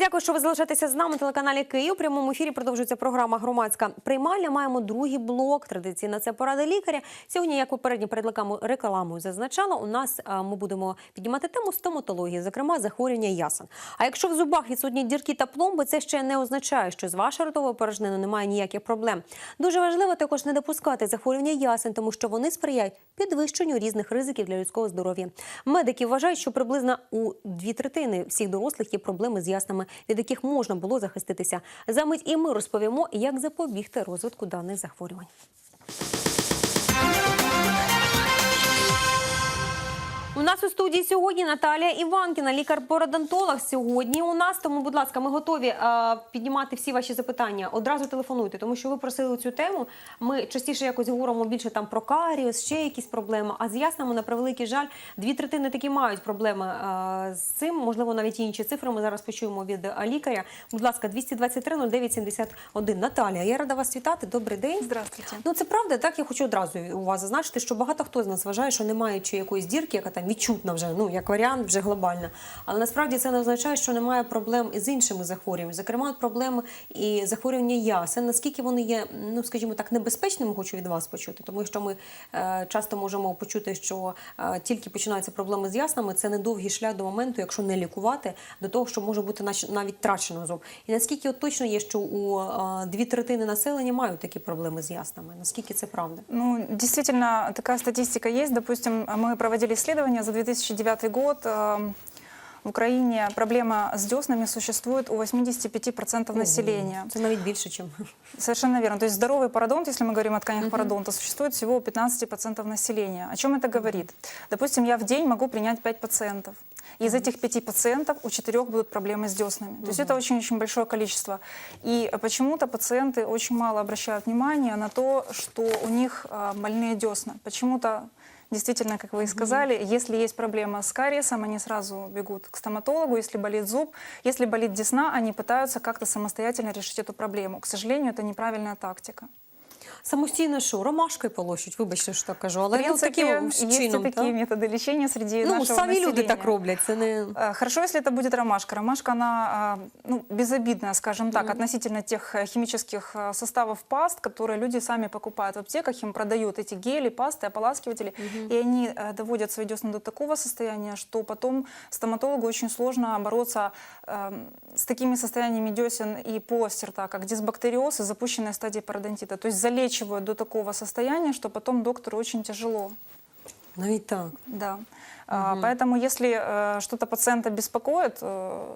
дякую, що ви залишаєтеся з нами. на Телеканалі Київ. У прямому ефірі продовжується програма Громадська приймальня. Маємо другий блок. Традиційно це поради лікаря. Сьогодні, як попередньо перед рекламою- зазначала, у нас ми будемо піднімати тему стоматології, зокрема захворювання ясен. А якщо в зубах відсутні дірки та пломби, це ще не означає, що з вашою ротовою порожниною немає ніяких проблем. Дуже важливо також не допускати захворювання ясен, тому що вони сприяють підвищенню різних ризиків для людського здоров'я. Медики вважають, що приблизно у дві третини всіх дорослих є проблеми з яснами, від яких можна було захиститися. Замить і ми розповімо, як запобігти розвитку даних захворювань. У нас у студії сьогодні Наталія Іванкіна, лікар-пародонтолог. Сьогодні у нас тому, будь ласка, ми готові е, піднімати всі ваші запитання. Одразу телефонуйте, тому що ви просили цю тему. Ми частіше якось говоримо більше там про каріус, ще якісь проблеми. А з яснами, на превеликий жаль, дві третини таки мають проблеми е, з цим. Можливо, навіть і інші цифри. Ми зараз почуємо від е, лікаря. Будь ласка, 223 09 71. Наталія, я рада вас вітати. Добрий день. Здравствуйте. Ну це правда, так я хочу одразу у вас зазначити, що багато хто з нас вважає, що не маючи якоїсь дірки, яка там відчутна вже, ну як варіант, вже глобальна. Але насправді це не означає, що немає проблем із іншими захворюваннями. Зокрема, проблеми і захворювання ясен. Наскільки вони є, ну скажімо так, небезпечними, хочу від вас почути, тому що ми е, часто можемо почути, що е, тільки починаються проблеми з яснами, це недовгий шлях до моменту, якщо не лікувати, до того, що може бути навіть трачено зуб. І наскільки от точно є, що у е, дві третини населення мають такі проблеми з яснами? Наскільки це правда? Ну, действительно, такая статистика есть. Допустим, мы проводили исследования за 2009 год. Эм, В Украине проблема с деснами существует у 85% населения. Це навіть більше, ніж Совершенно верно. То есть здоровый пародонт, если мы говорим о тканях пародонта, существует всего у 15% населения. О чем это говорит? Допустим, я в день могу принять 5 пациентов. И из этих 5 пациентов у 4 будут проблемы с деснами. То есть это очень-очень большое количество. И почему-то пациенты очень мало обращают внимание на то, что у них а, больные десна. Почему-то Действительно, как вы и сказали, если есть проблема с кариесом, они сразу бегут к стоматологу. Если болит зуб, если болит десна, они пытаются как-то самостоятельно решить эту проблему. К сожалению, это неправильная тактика. Самостійно що ромашкою полощуть, вибачте, що так кажу, але ну, таким чином. такие так? методы лечения среди Ну, нашего самі люди населения. так роблять. Це не Э, Хорошо, если это будет ромашка. Ромашка, она а, ну, безобидная, скажем так, относительно тех э, химических э, составов паст, которые люди сами покупают в аптеках. Им продают эти гели, пасты, ополаскиватели. И они э, доводят свои десна до такого состояния, что потом стоматологу очень сложно бороться эм, с такими состояниями десен и полости рта, как дисбактериоз и запущенная стадия пародонтита. То есть залечивают до такого состояния, что потом доктору очень тяжело. навіть так. Да. А, Поэтому, если э, что-то пациента беспокоит, э,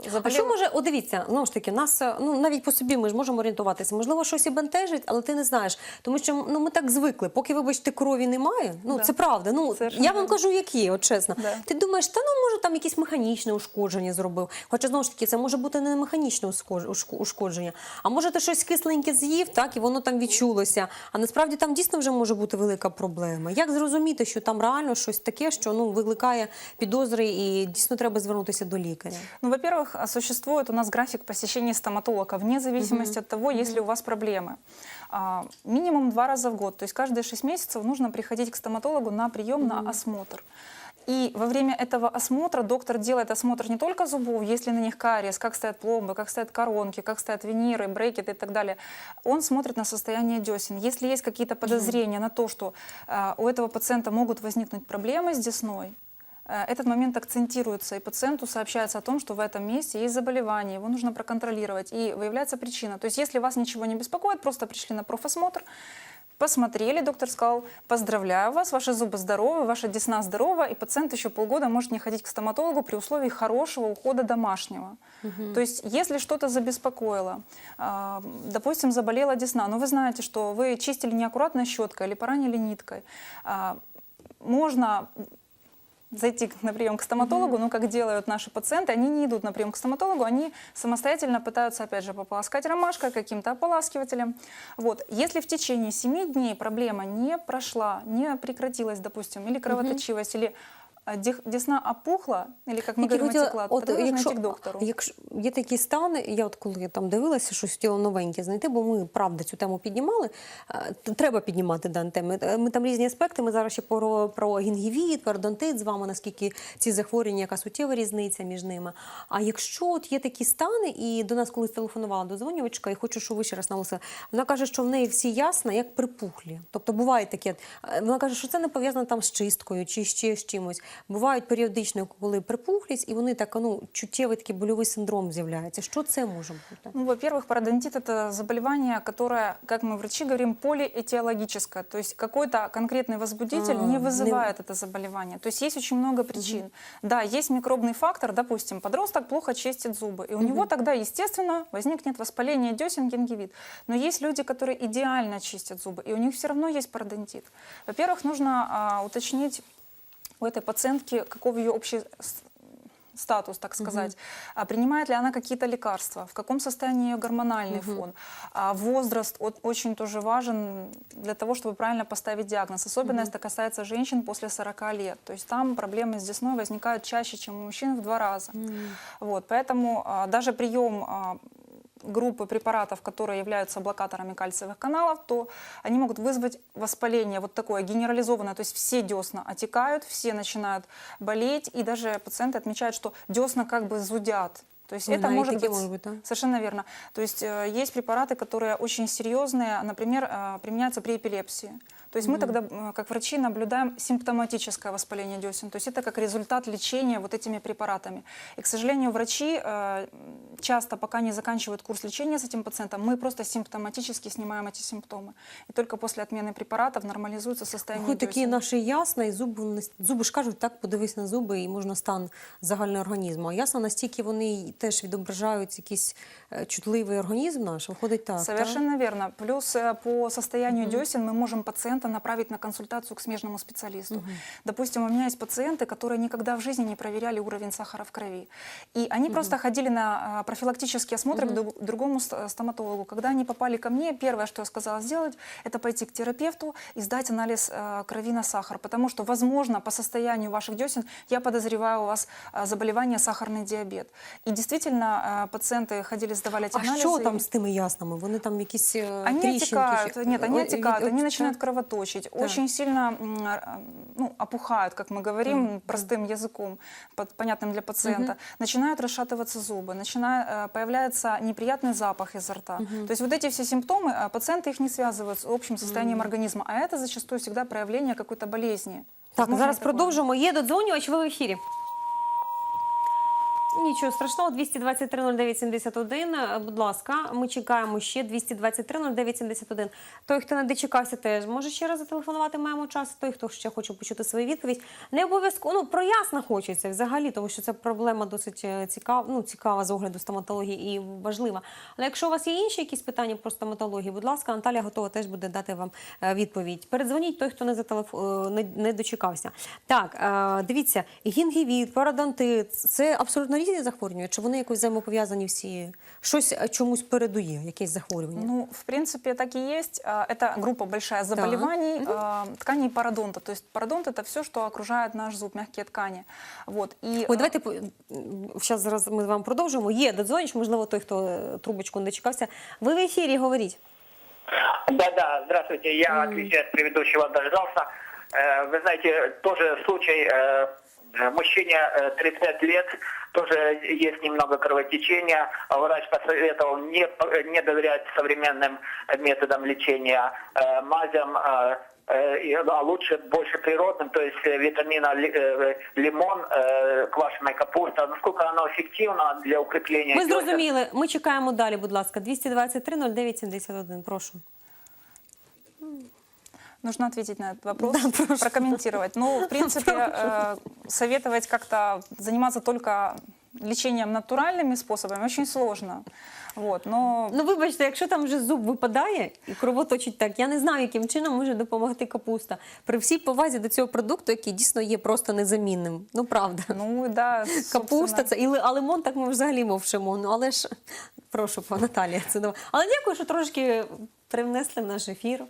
А заболел- що може, о, дивіться, знову ж таки, нас е, ну навіть по собі ми ж можемо орієнтуватися. Можливо, щось і бентежить, але ти не знаєш. Тому що ну ми так звикли. Поки, вибачте, крові немає. Ну Да. це правда. Ну Совершенно я вам верно. кажу, як є, от чесно. Да. Ти думаєш, та ну може там якесь механічне ушкодження зробив. Хоча знову ж таки, це може бути не механічне ушкож- ушко- ушкодження. А може ти щось кисленьке з'їв, так і воно там відчулося. А насправді там дійсно вже може бути велика проблема. Як зрозуміти, що там реально щось таке, що ну викликає підозри, і дійсно треба звернутися до лікаря? Ну, во-первых, а, существует у нас график посещения стоматолога вне зависимости от того, есть ли у вас проблемы. А, минимум два раза в год, то есть каждые шесть месяцев нужно приходить к стоматологу на прием, на осмотр. И во время этого осмотра доктор делает осмотр не только зубов, есть ли на них кариес, как стоят пломбы, как стоят коронки, как стоят виниры, брекеты и так далее. Он смотрит на состояние десен. Если есть какие-то подозрения на то, что а, у этого пациента могут возникнуть проблемы с десной, Э, этот момент акцентируется, и пациенту сообщается о том, что в этом месте есть заболевание, его нужно проконтролировать, и выявляется причина. То есть если вас ничего не беспокоит, просто пришли на профосмотр, посмотрели, доктор сказал, поздравляю вас, ваши зубы здоровы, ваша десна здорова, и пациент еще полгода может не ходить к стоматологу при условии хорошего ухода домашнего. То есть если что-то забеспокоило, а, допустим, заболела десна, но вы знаете, что вы чистили неаккуратно щеткой или поранили ниткой, а, можно зайти на прием к стоматологу, ну, как делают наши пациенты, они не идут на прием к стоматологу, они самостоятельно пытаются, опять же, пополоскать ромашкой, каким-то ополаскивателем. Вот. Если в течение 7 дней проблема не прошла, не прекратилась, допустим, или кровоточивость, или а, дех- десна опухла, мы Тільки говорим, хотіла- отекла, от нужно якщо, идти к доктору. якщо є такі стани, я от коли там дивилася, щось хотіла новеньке знайти, бо ми правда цю тему піднімали. Треба піднімати дані теми. Е, Ми там різні аспекти. Ми зараз ще про, про гінгівіт, пародонтит з вами, наскільки ці захворювання, яка суттєва різниця між ними. А якщо от є такі стани, і до нас колись телефонувала дозвонювачка, і хочу, щоб ви ще раз наголосили, вона каже, що в неї всі ясна, як припухлі. Тобто буває таке. е, Вона каже, що це не пов'язано там з чисткою чи ще з чимось. Бувають періодично, коли припухлість, і вони так ну чуттєвий такий больовий синдром з'являється. Що це може бути? Ну, во-первых, пародонтит – это заболевание, которое, как мы врачи говорим, полиэтиологическое. То есть какой-то конкретный возбудитель А, не не- вызывает это заболевание. То есть есть очень много причин. Да, есть микробный фактор, допустим, подросток плохо чистит зубы, и у него тогда, естественно, возникнет воспаление десен, гингивит. Но есть люди, которые идеально чистят зубы, и у них все равно есть пародонтит. Во-первых, нужно а, уточнить у этой пациентки, каков ее общий статус, так сказать. А принимает ли она какие-то лекарства? В каком состоянии ее гормональный фон? А возраст от- очень тоже важен для того, чтобы правильно поставить диагноз. Особенно это касается женщин после 40 лет. То есть там проблемы с десной возникают чаще, чем у мужчин в два раза. Вот, поэтому а, даже прием а, группы препаратов, которые являются блокаторами кальциевых каналов, то они могут вызвать воспаление вот такое генерализованное, то есть все десна отекают, все начинают болеть, и даже пациенты отмечают, что десна как бы зудят. То есть Ой, это может быть, может быть, да. совершенно верно. То есть э, есть препараты, которые очень серьезные, например, э, применяются при эпилепсии. То есть мы тогда, э, как врачи, наблюдаем симптоматическое воспаление десен. То есть это как результат лечения вот этими препаратами. И, к сожалению, врачи э, часто, пока не заканчивают курс лечения с этим пациентом, мы просто симптоматически снимаем эти симптомы. И только после отмены препаратов нормализуется состояние Хоч такі десен. наші ясна, і зуби не- зуби ж кажуть, так подивись на зуби, і можна стан загального організму. А ясна настільки вони й теж відображають якийсь е, чутливий організм наш. Виходить так. Совершенно верно. Плюс э, по состоянию десен мы можем пациента направить на консультацию к смежному специалисту. Допустим, у меня есть пациенты, которые никогда в жизни не проверяли уровень сахара в крови. И они просто ходили на а, профилактические осмотры к друг- другому ст- стоматологу. Когда они попали ко мне, первое, что я сказала сделать, это пойти к терапевту и сдать анализ э, крови на сахар. Потому что, возможно, по состоянию ваших десен я подозреваю у вас э, заболевание сахарный диабет. И действительно, э, пациенты ходили, сдавали эти А анализы. що и- там з тими яснами? Вони там якісь е, они тріщинки? отекают, чи- нет, они Ой, отекают, від- они от, начинают так. кровоточить, очень сильно м, а, ну, опухают, как мы говорим простым языком, под- понятным для пациента. Начинают расшатываться зубы, начинает, э, появляется неприятный запах изо рта. То есть вот эти все симптомы, а пациенты их не связывают с общим состоянием организма, а это зачастую всегда проявление какой-то болезни. Так, Возможно, зараз и такое. продовжимо. Є додзвонювач, ви в ефірі. Нічого страшного, 223-09-71, е, будь ласка, ми чекаємо ще 223-09-71. Той, хто не дочекався, теж може ще раз зателефонувати, маємо час. Той, хто ще хоче почути свою відповідь. Не обов'язково, ну, проясно хочеться взагалі, тому що це проблема досить е, цікава, ну, цікава з огляду стоматології і важлива. Але якщо у вас є інші якісь питання про стоматологію, будь ласка, Наталія готова теж буде дати вам е, відповідь. Передзвоніть той, хто не, зателеф... е, не, не дочекався. Так, дивіться, гінгівіт, пародонтит – це абсолютно різні захворювання? Чи вони якось взаємопов'язані всі? Щось е, чомусь передує, якесь захворювання? Ну, в принципе, так и есть. А, Это группа большая заболеваний а, тканей пародонта. То есть пародонт это все, что окружает наш зуб, мягкие ткани. Вот. И, Ой, а, давайте зараз, зараз ми з вами продовжимо. Є додзвонювач, можливо, той, хто е, трубочку не дочекався. Ви в ефірі говоріть. Да, да, здравствуйте. Я, в отличие от предыдущего, дождался. Э, Вы знаете, тоже случай, э, мужчине э, 35 лет, тоже есть немного кровотечения. А Врач посоветовал не, п- не доверять современным методам лечения, э, мазям, э, э, и- а лучше больше природным, то есть э, витамина ли- э, лимон, э, квашеная капуста. Насколько оно эффективно для укрепления Ми десен? зрозуміли. Ми чекаємо далі, будь ласка. 223 09 71. Прошу. Нужно ответить на этот вопрос, прокомментировать. Ну, в принципе, э, советовать как-то заниматься только лечением натуральными способами очень сложно. Вот, но Ну, вибачте, якщо там вже зуб випадає і кровоточить так, я не знаю, яким чином може допомогти капуста. При всій повазі до цього продукту, який дійсно є просто незамінним. Ну, правда. ну да, Капуста, собственно. це і ли- а лимон, так ми взагалі мовчимо. Ну, але ж прошу, пане Наталія, це давай. Але дякую, що трошки привнесли в наш ефір.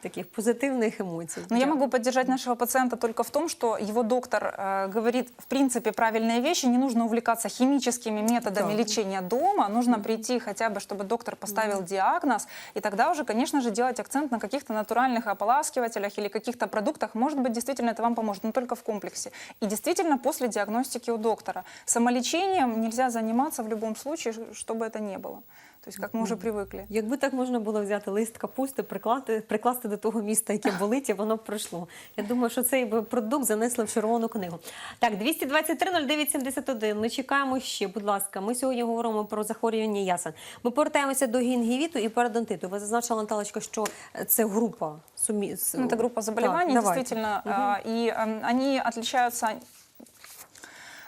Таких позитивних емоцій. Но я могу поддержать нашего пациента только в том, что его доктор э, говорит, в принципе, правильные вещи. Не нужно увлекаться химическими методами Так. лечения дома. Нужно прийти хотя бы, чтобы доктор поставил диагноз. И тогда уже, конечно же, делать акцент на каких-то натуральных ополаскивателях или каких-то продуктах. Может быть, действительно это вам поможет, но только в комплексе. И действительно после диагностики у доктора. Самолечением нельзя заниматься в любом случае, чтобы это не было. То есть, как мы уже привыкли. Якби так можна було взяти лист капусти, прикласти, прикласти до того міста, яке болить, і воно б пройшло. Я думаю, що цей би продукт занесли в червону книгу. Так, 223-09-71. Ми чекаємо ще, будь ласка. Ми сьогодні говоримо про захворювання ясен. Ми повертаємося до гінгівіту і парадонтиту. Ви зазначила, Наталочка, що це група сумі... з- Ну, Это группа заболеваний, Так, давайте. действительно, а, и эм, они отличаются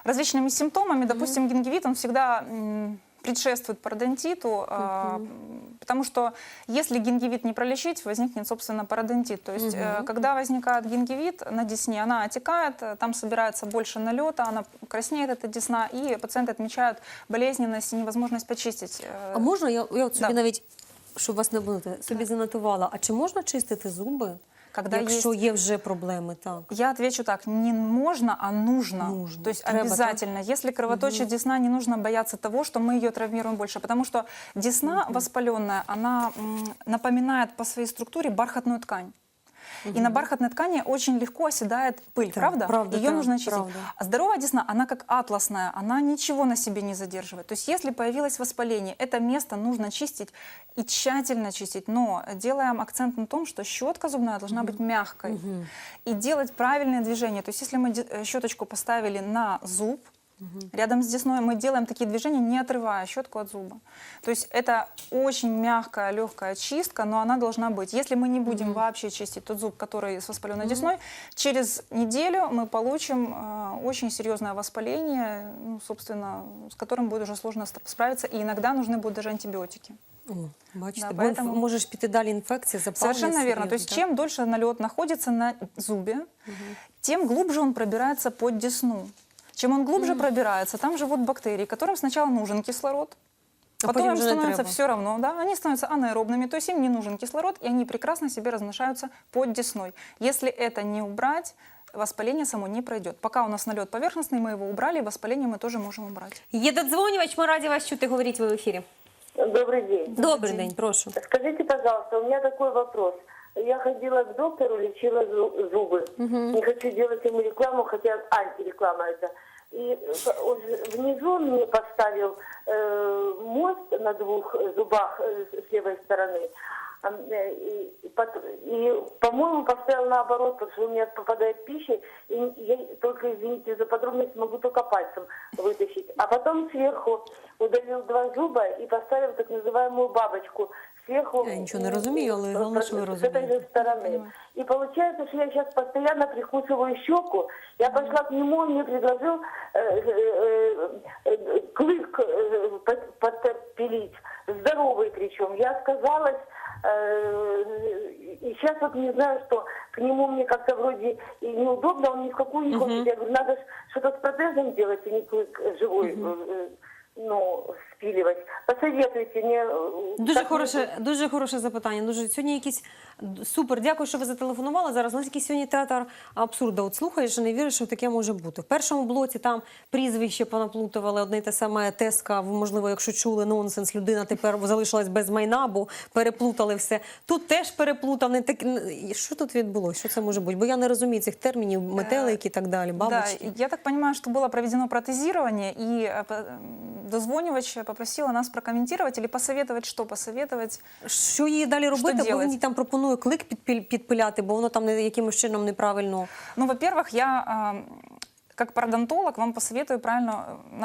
различными симптомами. Допустим, гингивит, он всегда м, предшествует пародонтиту, а, м, потому что если гингивит не пролечить, возникнет, собственно, пародонтит. То есть, э, когда возникает гингивит на десне, она отекает, э, там собирается больше налета, она краснеет, эта десна, и пациенты отмечают болезненность и невозможность почистить. э, А можна, я, я от собі Да. навіть, щоб вас не було, собі занотувала, а чи можна чистити зуби, Когда якщо есть- є вже проблеми? Так. Я отвечу так, не можно, а нужно. Нужно. То есть Треба, обязательно. Если кровоточит десна, не нужно бояться того, что мы ее травмируем больше. Потому что десна воспаленная, она м, напоминает по своей структуре бархатную ткань. И на бархатной ткани очень легко оседает пыль, Да, правда? правда, Ее да, нужно чистить. правда. А здоровая десна, она как атласная, она ничего на себе не задерживает. То есть если появилось воспаление, это место нужно чистить и тщательно чистить. Но делаем акцент на том, что щетка зубная должна быть мягкой. И делать правильные движения. То есть если мы э, щеточку поставили на зуб, Рядом с десной мы делаем такие движения, не отрывая щетку от зуба. То есть это очень мягкая, легкая чистка, но она должна быть. Если мы не будем вообще чистить тот зуб, который с воспаленной десной, через неделю мы получим э, очень серьезное воспаление, ну, собственно, с которым будет уже сложно ст- справиться, и иногда нужны будут даже антибиотики. О, бачите, Да, бо поэтому- інф- можеш піти далі інфекція, запалення. Совершенно верно. То есть серйозне, чем дольше налет находится на зубе, тем глубже он пробирается под десну. Чем он глубже пробирается, там живут бактерии, которым сначала нужен кислород, А потом потім им вже не становится треба. все равно, да, они становятся анаэробными, то есть им не нужен кислород, и они прекрасно себе разношаются под десной. Если это не убрать, воспаление само не пройдет. Пока у нас налет поверхностный, мы его убрали, воспаление мы тоже можем убрать. Є додзвонювач, ми раді вас чути. Говоріть ви в ефірі. Добрый день. Добрий день, прошу. Скажите, пожалуйста, у меня такой вопрос. Я ходила к доктору, лечила зу- зубы. Не хочу делать ему рекламу, хотя антиреклама это. И внизу мне поставил э, мост на двух зубах э, с левой стороны. Э, И, и и, по-моему, поставил наоборот, потому что у меня попадает пища, и я только, извините за подробность, могу только пальцем вытащить. А потом сверху удалил два зуба и поставил так называемую бабочку сверху. Я ничего не разумею, але главное, что вы С этой же стороны. И получается, что я сейчас постоянно прикусываю щеку. Я пошла к нему, он мне предложил э, э, э, клык под- подпилить, здоровый причем. Я отказалась, э, и сейчас вот не знаю, что к нему мне как-то вроде и неудобно, он ни в какую не хочет. Я говорю, надо что-то с протезом делать, а не клык живой, ну, спиливать. Посоветуйте мне. э, Дуже как хороше, мне- дуже хороше запитання. Дуже сьогодні якісь д- супер. Дякую, що ви зателефонували. Зараз у нас якийсь сьогодні театр абсурда. От слухаєш і не віриш, що таке може бути. В першому блоці там прізвище понаплутували одне й те саме теска. Можливо, якщо чули нонсенс, людина тепер залишилась без майна, бо переплутали все. Тут теж переплутав. Не так і що тут відбулося? Що це може бути? Бо я не розумію цих термінів, метелики і так далі. Бабочки. Да, я так понимаю, что было проведено протезирование, и э, по- м, дозвонивач попросила нас прокомментировать или посоветовать, что посоветовать. Що їй далі робити? Бо делать? він їй там пропонує клик підпіль- підпиляти, бо воно там не- якимось чином неправильно. Ну, во-первых, я э, как пародонтолог вам посоветую правильно э,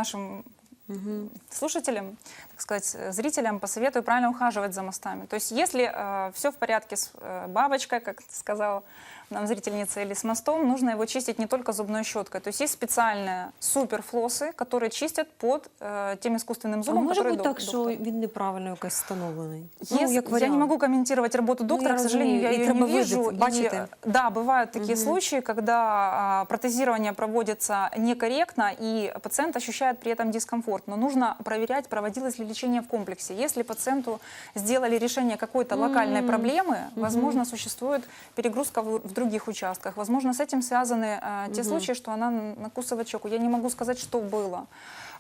нашим слушателям, так сказать, э, зрителям посоветую правильно ухаживать за мостами. То есть если все в порядке с э, бабочкой, как сказала нам зрительница, или с мостом, нужно его чистить не только зубной щеткой. То есть есть специальные суперфлоссы, которые чистят под э, тем искусственным А зубом, може который бути док- так, доктор. він неправильно якось встановлений? Если- ну, як я не могу комментировать работу доктора, я к сожалению, я и ее не вижу. И, бачите? э, да, бывают такие случаи, когда а, протезирование проводится некорректно, и пациент ощущает при этом дискомфорт. Комфорт, но нужно проверять, проводилось ли лечение в комплексе. Если пациенту сделали решение какой-то локальной проблемы, возможно, существует перегрузка в, в других участках. Возможно, с этим связаны э, те случаи, что она накусывает щеку. Я не могу сказать, что было.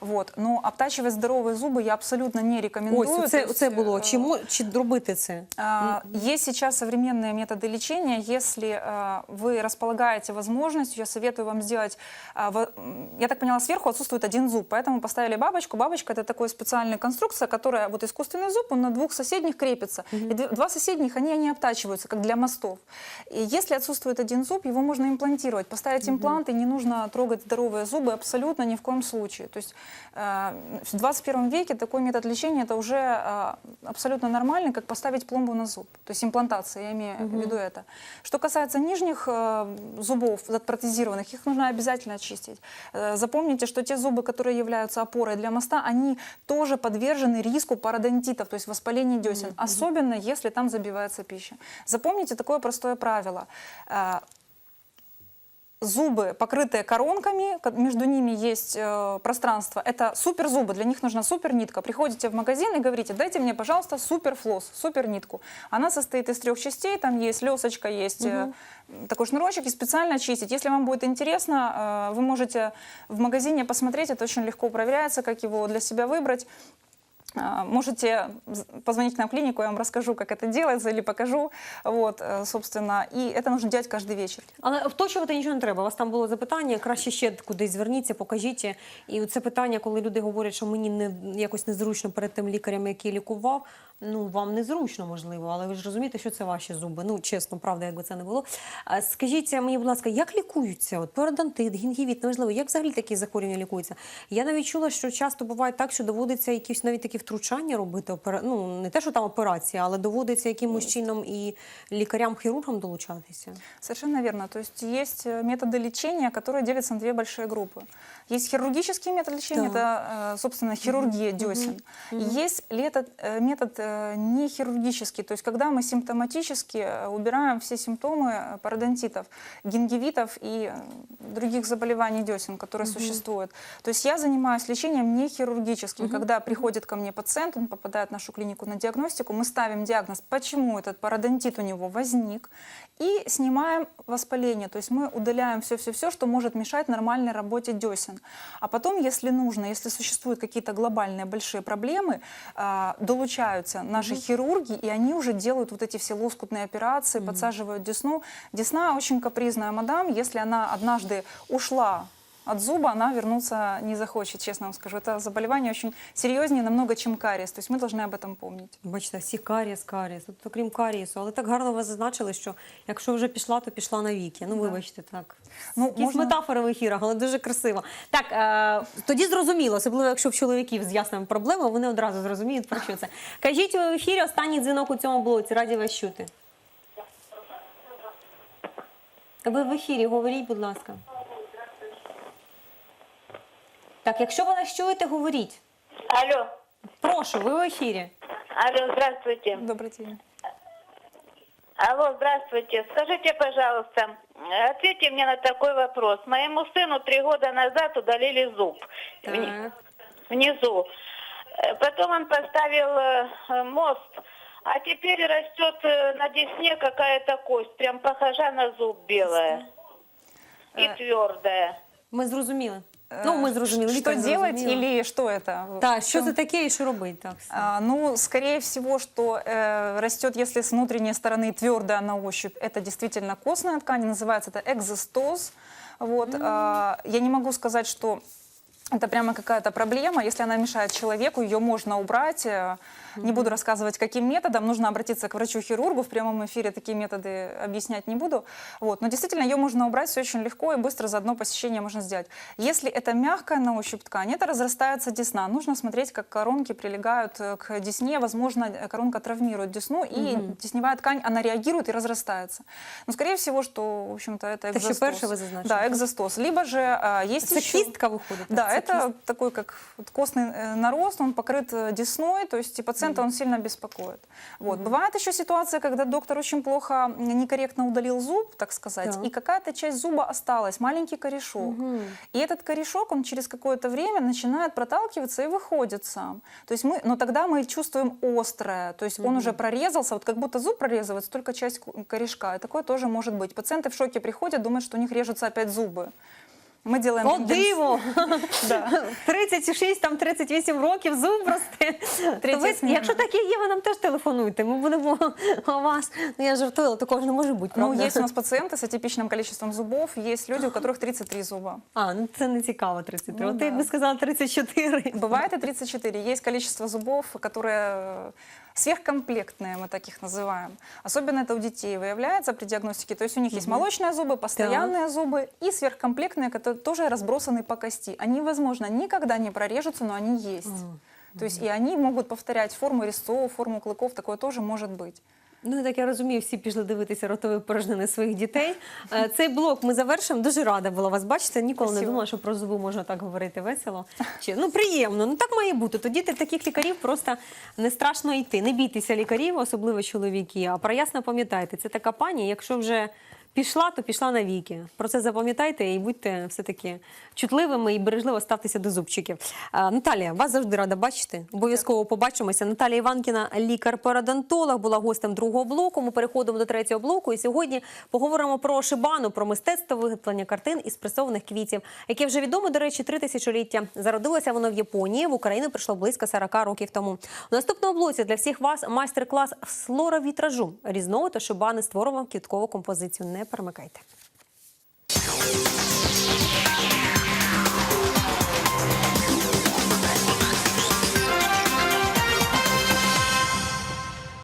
Вот. Но обтачивать здоровые зубы я абсолютно не рекомендую. Ось це, есть, це було. э, Чи, мо- чи робити це? а, Есть сейчас современные методы лечения. Если а, вы располагаете возможностью, я советую вам сделать... а, м, Я так поняла, сверху отсутствует один зуб, поэтому поставили бабочку. Бабочка – это такая специальная конструкция, которая, вот искусственный зуб, он на двух соседних крепится. И д- два соседних, они, они обтачиваются, как для мостов. И если отсутствует один зуб, его можно имплантировать. Поставить имплант, и не нужно трогать здоровые зубы абсолютно ни в коем случае. То есть э, в 21 веке такой метод лечения это уже э, абсолютно нормальный, как поставить пломбу на зуб. То есть имплантация, я имею в виду это. Что касается нижних э, зубов протезированных, их нужно обязательно очистить. Э, Запомните, что те зубы, которые являются опорой для моста, они тоже подвержены риску пародонтитов, то есть воспаления десен, особенно если там забивается пища. Запомните такое простое правило. Зубы, покрытые коронками, ко- между ними есть э, пространство. Это супер зубы, для них нужна супер нитка. Приходите в магазин и говорите, дайте мне, пожалуйста, супер флосс, супер нитку. Она состоит из трех частей, там есть лесочка, есть э, такой шнурочек, и специально чистить. Если вам будет интересно, э, вы можете в магазине посмотреть, это очень легко проверяется, как его для себя выбрать. А, Можете з- позвонить к нам в клинику, я вам расскажу, как это делается, или покажу. Вот, э, собственно, и это нужно делать каждый вечер. Але вточувати нічого не треба. У вас там було запитання, краще ще кудись зверніться, покажіть. І це питання, коли люди говорять, що мені не якось незручно перед тим лікарем, який лікував. Ну вам незручно, можливо, але ви ж розумієте, що це ваші зуби. Ну чесно, правда, якби це не було. А скажіть мені, будь ласка, як лікуються? От пародонтит, гінгівіт, неважливо, як взагалі такі захворювання лікуються? Я навіть чула, що часто буває так, що доводиться якісь навіть такі втручання робити. опера- Ну не те, що там операція, але доводиться якимось чином і лікарям-хірургам долучатися. Совершенно верно. То есть есть э, методы лечения, которые делятся на две большие группы. Есть хирургический метод лечения, Да. это, э, собственно, хирургия десен. И есть лето- э, метод э, не хирургический, то есть когда мы симптоматически э, убираем все симптомы э, пародонтитов, гингивитов и э, других заболеваний десен, которые существуют. То есть я занимаюсь лечением не хирургическим. Когда приходит ко мне пациент, он попадает в нашу клинику на диагностику, мы ставим диагноз, почему этот пародонтит у него возник, и снимаем воспаление. То есть мы удаляем все-все-все, что может мешать нормальной работе десен. А потом, если нужно, если существуют какие-то глобальные большие проблемы, а, долучаются наши хирурги, и они уже делают вот эти все лоскутные операции, подсаживают десну. Десна очень капризная мадам, если она однажды ушла от зуба, она вернуться не захочет, честно вам скажу. Это заболевание очень серьезнее намного, чем кариес. То есть мы должны об этом помнить. Бачите, всі карієс, карієс, тобто крім карієсу. Але так гарно ви зазначили, що якщо вже пішла, то пішла навіки. Ну, вибачте, так. Ну, Якісь можна- метафори в ефірах, але дуже красиво. Так, е, тоді зрозуміло, особливо якщо в чоловіків з ясними проблемами, вони одразу зрозуміють, про що це. Кажіть у ефірі останній дзвінок у цьому блоці. Раді вас чути. Ви в ефірі, говоріть, будь ласка. Так, якщо ви нас чуєте, говоріть. Алло, Прошу, ви в ефірі. алло, здравствуйте. Добрый день. Алло, здравствуйте. Скажите, пожалуйста, э, ответьте мне на такой вопрос. Моему сыну три года назад удалили зуб вни- Так. внизу. Э, Потом он поставил э, э, мост, а теперь растет э, на десне какая-то кость, прям похожа на зуб белая и Э, твердая. Ми зрозуміли. Ну, ми зрозуміли. Что лікар делать зрозуміла. или что это? Так, В що чём- це таке і що робити? Так, все. А, ну, скорее всего, что э, растет, если с внутренней стороны твердая на ощупь, это действительно костная ткань, называется это экзостоз. Вот, а, я не могу сказать, что это прямо какая-то проблема. Если она мешает человеку, ее можно убрать. Э, Не буду рассказывать, каким методом. Нужно обратиться к врачу-хирургу. В прямом эфире такие методы объяснять не буду. Вот. Но действительно, ее можно убрать все очень легко и быстро за одно посещение можно сделать. Если это мягкая на ощупь ткань, это разрастается десна. Нужно смотреть, как коронки прилегают э, к десне. Возможно, э, коронка травмирует десну, и десневая ткань, она реагирует и разрастается. Но, скорее всего, что, в общем-то, это Это еще экзостоз. перше вы зазначили, Да, экзостоз. Либо же э, есть Це еще... кістка виходить. Да? Это такой как вот костный э, нарост, он покрыт э, десной, то есть и пациента он сильно беспокоит. Вот. Бывает еще ситуация, когда доктор очень плохо, некорректно удалил зуб, так сказать, Так. и какая-то часть зуба осталась, маленький корешок. И этот корешок, он через какое-то время начинает проталкиваться и выходит сам. То есть мы, но тогда мы чувствуем острое, то есть он уже прорезался, вот как будто зуб прорезывается, только часть корешка. И такое тоже может быть. Пациенты в шоке приходят, думают, что у них режутся опять зубы. Мы делаем... О, рентген- диво! Да. 36, там 38 років, зуб росте. То Третя ви, зміна. якщо так і є, ви нам теж телефонуйте. Ми будемо у вас. Ну я жартую, але такого ж не може бути. Ну, правда? есть у нас пациенты с атипичным количеством зубов, есть люди, у которых 33 зуба. А, ну це не цікаво, 33. Ну От ти да. якби сказала 34. Бывает и 34. Есть количество зубов, которые э, Сверхкомплектные, мы так их называем. Особенно это у детей выявляется при диагностике. То есть у них есть молочные зубы, постоянные зубы и сверхкомплектные, которые тоже разбросаны по кости. Они, возможно, никогда не прорежутся, но они есть. То есть и они могут повторять форму резцов, форму клыков, такое тоже может быть. Ну, так я розумію, всі пішли дивитися ротові порожнини своїх дітей. Е, Цей блок ми завершимо. Дуже рада була вас бачити. Ніколи не думала, що про зубу можна так говорити весело. Чи ну приємно. Ну так має бути. Тоді ти таких лікарів просто не страшно йти. Не бійтеся лікарів, особливо чоловіки. А про ясно пам'ятайте, це така пані, якщо вже. Пішла, то пішла навіки. Про це запам'ятайте і будьте все-таки чутливими і бережливо ставтеся до зубчиків. А, Наталія, вас завжди рада бачити. Обов'язково побачимося. Наталія Іванкіна, лікар-парадонтолог, була гостем другого блоку. Ми переходимо до третього блоку. І сьогодні поговоримо про шибану, про мистецтво виготовлення картин із пресованих квітів, яке вже відомо, до речі, три тисячоліття. Зародилося воно в Японії. В Україну прийшло близько 40 років тому. У наступному блоці для всіх вас майстер-клас з флоровітражу. Різновид шибани створював квіткову композицію. Не перемикайте.